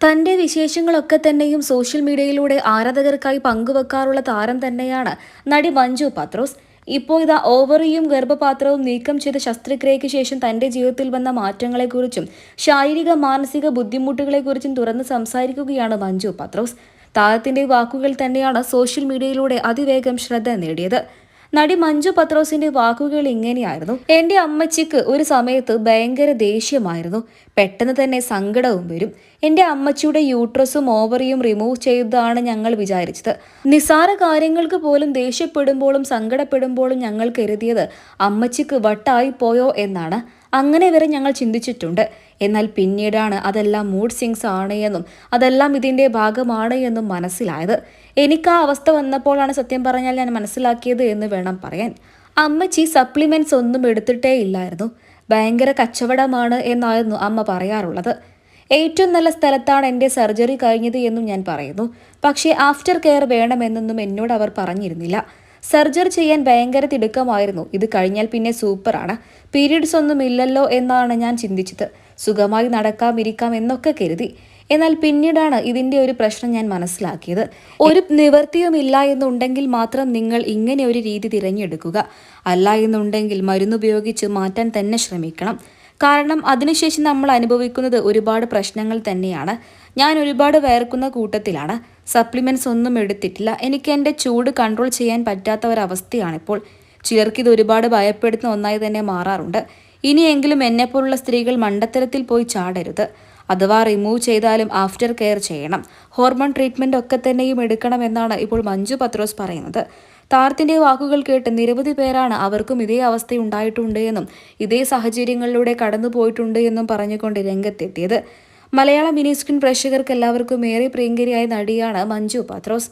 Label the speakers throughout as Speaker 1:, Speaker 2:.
Speaker 1: തന്റെ വിശേഷങ്ങളൊക്കെ തന്നെയും സോഷ്യൽ മീഡിയയിലൂടെ ആരാധകർക്കായി പങ്കുവെക്കാറുള്ള താരം തന്നെയാണ് നടി മഞ്ജു പത്രോസ്. ഇപ്പോൾ ഇതാ ഓവറിയും ഗർഭപാത്രവും നീക്കം ചെയ്ത ശസ്ത്രക്രിയയ്ക്ക് ശേഷം തന്റെ ജീവിതത്തിൽ വന്ന മാറ്റങ്ങളെക്കുറിച്ചും ശാരീരിക മാനസിക ബുദ്ധിമുട്ടുകളെക്കുറിച്ചും തുറന്ന് സംസാരിക്കുകയാണ് മഞ്ജു പത്രോസ്. താരത്തിന്റെ വാക്കുകൾ തന്നെയാണ് സോഷ്യൽ മീഡിയയിലൂടെ അതിവേഗം ശ്രദ്ധ നേടിയത്. നടി മഞ്ജു പത്രോസിന്റെ വാക്കുകൾ ഇങ്ങനെയായിരുന്നു. എന്റെ അമ്മച്ചിക്ക് ഒരു സമയത്ത് ഭയങ്കര ദേഷ്യമായിരുന്നു. പെട്ടെന്ന് തന്നെ സങ്കടവും വരും. എന്റെ അമ്മച്ചിയുടെ യൂട്രസും ഓവറിയും റിമൂവ് ചെയ്തതാണ് ഞങ്ങൾ വിചാരിച്ചത്. നിസാര കാര്യങ്ങൾക്ക് പോലും ദേഷ്യപ്പെടുമ്പോഴും സങ്കടപ്പെടുമ്പോഴും ഞങ്ങൾ കരുതിയത് അമ്മച്ചിക്ക് വട്ടായി പോയോ എന്നാണ്. അങ്ങനെ വരെ ഞങ്ങൾ ചിന്തിച്ചിട്ടുണ്ട്. എന്നാൽ പിന്നീടാണ് അതെല്ലാം മൂഡ് സിങ്സ് ആണ് എന്നും അതെല്ലാം ഇതിന്റെ ഭാഗമാണ് എന്നും മനസ്സിലായത്. എനിക്ക് ആ അവസ്ഥ വന്നപ്പോഴാണ് സത്യം പറഞ്ഞാൽ ഞാൻ മനസ്സിലാക്കിയത് എന്ന് വേണം പറയാൻ. അമ്മച്ചി സപ്ലിമെന്റ്സ് ഒന്നും എടുത്തിട്ടേ ഇല്ലായിരുന്നു. ഭയങ്കര കച്ചവടമാണ് എന്നായിരുന്നു അമ്മ പറയാറുള്ളത്. ഏറ്റവും നല്ല സ്ഥലത്താണ് എന്റെ സർജറി കഴിഞ്ഞത് എന്നും ഞാൻ പറയുന്നു. പക്ഷേ ആഫ്റ്റർ കെയർ വേണമെന്നൊന്നും എന്നോട് അവർ പറഞ്ഞിരുന്നില്ല. സർജറി ചെയ്യാൻ ഭയങ്കര തിടുക്കമായിരുന്നു. ഇത് കഴിഞ്ഞാൽ പിന്നെ സൂപ്പറാണ് പീരീഡ്സ് ഒന്നും ഇല്ലല്ലോ എന്നാണ് ഞാൻ ചിന്തിച്ചത്. സുഖമായി നടക്കാം ഇരിക്കാം എന്നൊക്കെ കരുതി. എന്നാൽ പിന്നീടാണ് ഇതിന്റെ ഒരു പ്രശ്നം ഞാൻ മനസ്സിലാക്കിയത്. ഒരു നിവർത്തിയുമില്ല എന്നുണ്ടെങ്കിൽ മാത്രം നിങ്ങൾ ഇങ്ങനെ ഒരു രീതി തിരഞ്ഞെടുക്കുക. അല്ല എന്നുണ്ടെങ്കിൽ മരുന്നുപയോഗിച്ച് മാറ്റാൻ തന്നെ ശ്രമിക്കണം. കാരണം അതിനുശേഷം നമ്മൾ അനുഭവിക്കുന്നത് ഒരുപാട് പ്രശ്നങ്ങൾ തന്നെയാണ്. ഞാൻ ഒരുപാട് വേർക്കുന്ന കൂട്ടത്തിലാണ്. സപ്ലിമെന്റ്സ് ഒന്നും എടുത്തിട്ടില്ല. എനിക്ക് എന്റെ ചൂട് കൺട്രോൾ ചെയ്യാൻ പറ്റാത്ത ഒരവസ്ഥയാണിപ്പോൾ ചിലർക്ക് ഇത് ഒരുപാട് ഭയപ്പെടുത്തുന്ന ഒന്നായി തന്നെ മാറാറുണ്ട്. ഇനിയെങ്കിലും എന്നെപ്പോലുള്ള സ്ത്രീകൾ മണ്ടത്തരത്തിൽ പോയി ചാടരുത്. അഥവാ റിമൂവ് ചെയ്താലും ആഫ്റ്റർ കെയർ ചെയ്യണം. ഹോർമോൺ ട്രീറ്റ്മെന്റ് ഒക്കെ തന്നെയും എടുക്കണമെന്നാണ് ഇപ്പോൾ മഞ്ജു പത്രോസ് പറയുന്നത്. താരത്തിന്റെ വാക്കുകൾ കേട്ട് നിരവധി പേരാണ് അവർക്കും ഇതേ അവസ്ഥ ഉണ്ടായിട്ടുണ്ട് എന്നും ഇതേ സാഹചര്യങ്ങളിലൂടെ കടന്നു പോയിട്ടുണ്ട് എന്നും പറഞ്ഞുകൊണ്ട് രംഗത്തെത്തിയത്. മലയാള മിനി സ്ക്രീൻ പ്രേക്ഷകർക്ക് എല്ലാവർക്കും ഏറെ പ്രിയങ്കരിയായ നടിയാണ് മഞ്ജു പത്രോസ്.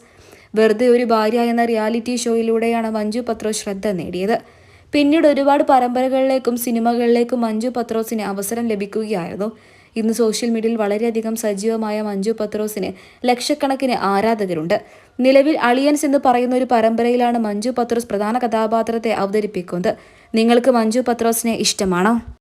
Speaker 1: വെറുതെ ഒരു ഭാര്യ എന്ന റിയാലിറ്റി ഷോയിലൂടെയാണ് മഞ്ജു പത്രോസ് ശ്രദ്ധ നേടിയത്. പിന്നീട് ഒരുപാട് പരമ്പരകളിലേക്കും സിനിമകളിലേക്കും മഞ്ജു പത്രോസിന് അവസരം ലഭിക്കുകയായിരുന്നു. ഇന്ന് സോഷ്യൽ മീഡിയയിൽ വളരെയധികം സജീവമായ മഞ്ജു പത്രോസിന് ലക്ഷക്കണക്കിന് ആരാധകരുണ്ട്. നിലവിൽ അളിയൻസ് എന്ന് പറയുന്ന ഒരു പരമ്പരയിലാണ് മഞ്ജു പത്രോസ് പ്രധാന കഥാപാത്രത്തെ അവതരിപ്പിക്കുന്നത്. നിങ്ങൾക്ക് മഞ്ജു പത്രോസിനെ ഇഷ്ടമാണോ?